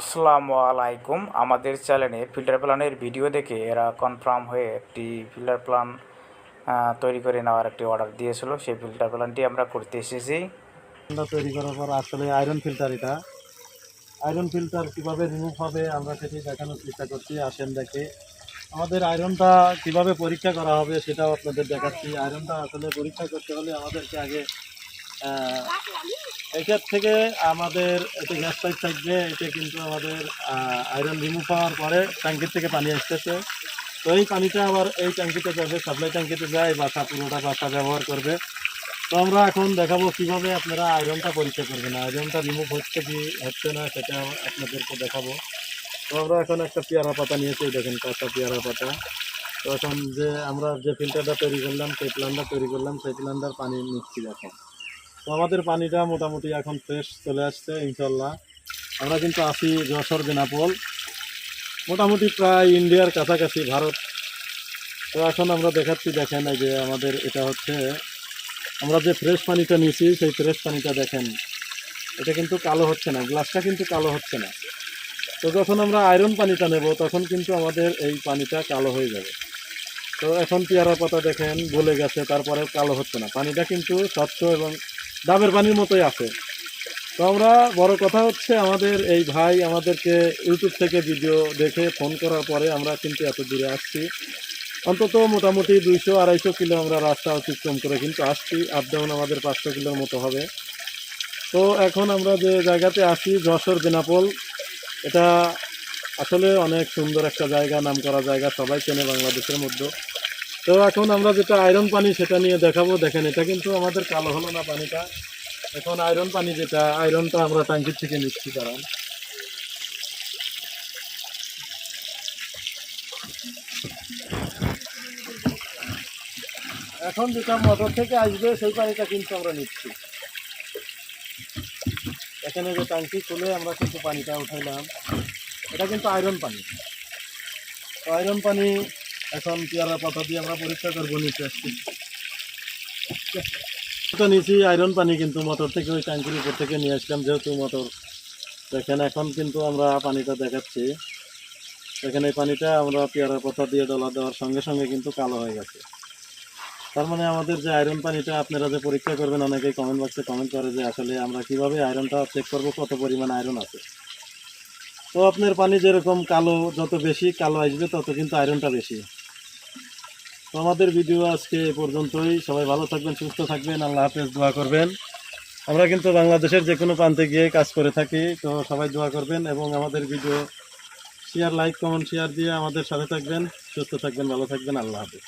আসসালামু আলাইকুম। আমাদের চ্যানেলে ফিল্টার প্ল্যানের ভিডিও দেখে এরা কনফার্ম হয়ে একটি ফিল্টার প্ল্যান তৈরি করে নেওয়ার একটি অর্ডার দিয়েছিল। সেই ফিল্টার প্ল্যানটি আমরা করতে এসেছি। আমরা তৈরি করার পর আসলে আয়রন ফিল্টার এটা। আয়রন ফিল্টার কীভাবে রিমুভ হবে আমরা সেটি দেখানোর চেষ্টা করছি। আসেন দেখে। আমাদের আয়রনটা কীভাবে পরীক্ষা করা হবে সেটাও আপনাদের দেখাচ্ছি। আয়রনটা আসলে পরীক্ষা করতে হলে আমাদেরকে আগে এখান থেকে আমাদের এতে গ্যাস পাইপ থাকবে এতে কিন্তু আমাদের আয়রন রিমুভ হওয়ার পরে ট্যাঙ্কির থেকে পানি আসতেছে। তো এই পানিটা আবার এই ট্যাঙ্কিতে যাবে সাপ্লাই ট্যাঙ্কিতে যায়, বাসা, পুরোটা বাসা ব্যবহার করবে। তো আমরা এখন দেখাবো কীভাবে আপনারা আয়রনটা পরীক্ষা করবেন। আয়রনটা রিমুভ হচ্ছে কি, হচ্ছে না, সেটা আপনাদেরকে দেখাবো। তো আমরা এখন একটা পেয়ারা পাতা নিয়েছি দেখেন কাঁচা পেয়ারা পাতা। তো এখন যে আমরা যে ফিল্টারটা তৈরি করলাম, সেই প্ল্যানটা তৈরি করলাম, সেই প্ল্যানটার পানি নিচ্ছি এখন। তো আমাদের পানিটা মোটামুটি এখন ফ্রেশ চলে আসছে, ইনশাল্লাহ। আমরা কিন্তু আছি যশোর বেনাপোল মোটামুটি প্রায় ইন্ডিয়ার কাছাকাছি ভারত। তো এখন আমরা দেখাচ্ছি, দেখেন এই যে আমাদের এটা হচ্ছে, আমরা যে ফ্রেশ পানিটা নিয়েছি, সেই ফ্রেশ পানিটা দেখেন। এটা কিন্তু কালো হচ্ছে না গ্লাসটা কিন্তু কালো হচ্ছে না। তো যখন আমরা আয়রন পানিটা নেব, তখন কিন্তু আমাদের এই পানিটা কালো হয়ে যাবে। তো এখন পেয়ারা পাতা দেখেন গলে গেছে তারপরে কালো হচ্ছে না। পানিটা কিন্তু স্বচ্ছ এবং ডাবের পানির মতোই আছে। তো আমরা বড় কথা হচ্ছে আমাদের এই ভাই আমাদেরকে ইউটিউব থেকে ভিডিও দেখে ফোন করার পরে আমরা কিন্তু এত দূরে আসছি। অন্তত মোটামুটি দুইশো আড়াইশো কিলো আমরা রাস্তা অতিক্রম করে কিন্তু আসছি। আপ ডাউন আমাদের পাঁচশো কিলোর মতো হবে। তো এখন আমরা যে জায়গাতে আছি, যশোর বেনাপোল, এটা আসলে অনেক সুন্দর একটা জায়গা নাম করা জায়গা। সবাই চেনে বাংলাদেশের মধ্যে। তো এখন আমরা যেটা আয়রন পানি সেটা নিয়ে দেখাবো। দেখেন, এটা কিন্তু আমাদের কালো হলো না পানিটা। এখন আয়রন পানি যেটা আয়রনটা আমরা ট্যাঙ্কির থেকে নিচ্ছি কারণ এখন যেটা মোটর থেকে আসবে, সেই পানিটা কিন্তু আমরা নিচ্ছি। এখানে যে ট্যাঙ্কি খুলে আমরা কিন্তু পানিটা উঠাইলাম। এটা কিন্তু আয়রন পানি। আয়রন পানি এখন পেয়ারা পাতা দিয়ে আমরা পরীক্ষা করব নিচে আসছি এটা নিচি আয়রন পানি কিন্তু মোটর থেকে ওই ট্যাঙ্কির উপর থেকে নিয়ে আসলাম, যেহেতু মোটর দেখেন এখন কিন্তু আমরা পানিটা দেখাচ্ছি। দেখেন এই পানিটা আমরা পেয়ারা পাতা দিয়ে ডলা দেওয়ার সঙ্গে সঙ্গে কিন্তু কালো হয়ে গেছে। তার মানে আমাদের যে আয়রন পানিটা আপনারা যে পরীক্ষা করবেন, অনেকেই কমেন্ট বক্সে কমেন্ট করে যে আসলে আমরা কীভাবে আয়রনটা চেক করব, কত পরিমাণ আয়রন আছে। তো আপনার পানি যেরকম কালো, যত বেশি কালো আসবে, তত কিন্তু আয়রনটা বেশি। তো আমাদের ভিডিও আজকে এ পর্যন্তই। সবাই ভালো থাকবেন, সুস্থ থাকবেন। আল্লাহ হাফেজ, দোয়া করবেন। আমরা কিন্তু বাংলাদেশের যে কোনো প্রান্তে গিয়ে কাজ করে থাকি, তো সবাই দোয়া করবেন এবং আমাদের video share like comment share দিয়ে আমাদের সাথে থাকবেন। সুস্থ থাকবেন, ভালো থাকবেন। আল্লাহ হাফেজ।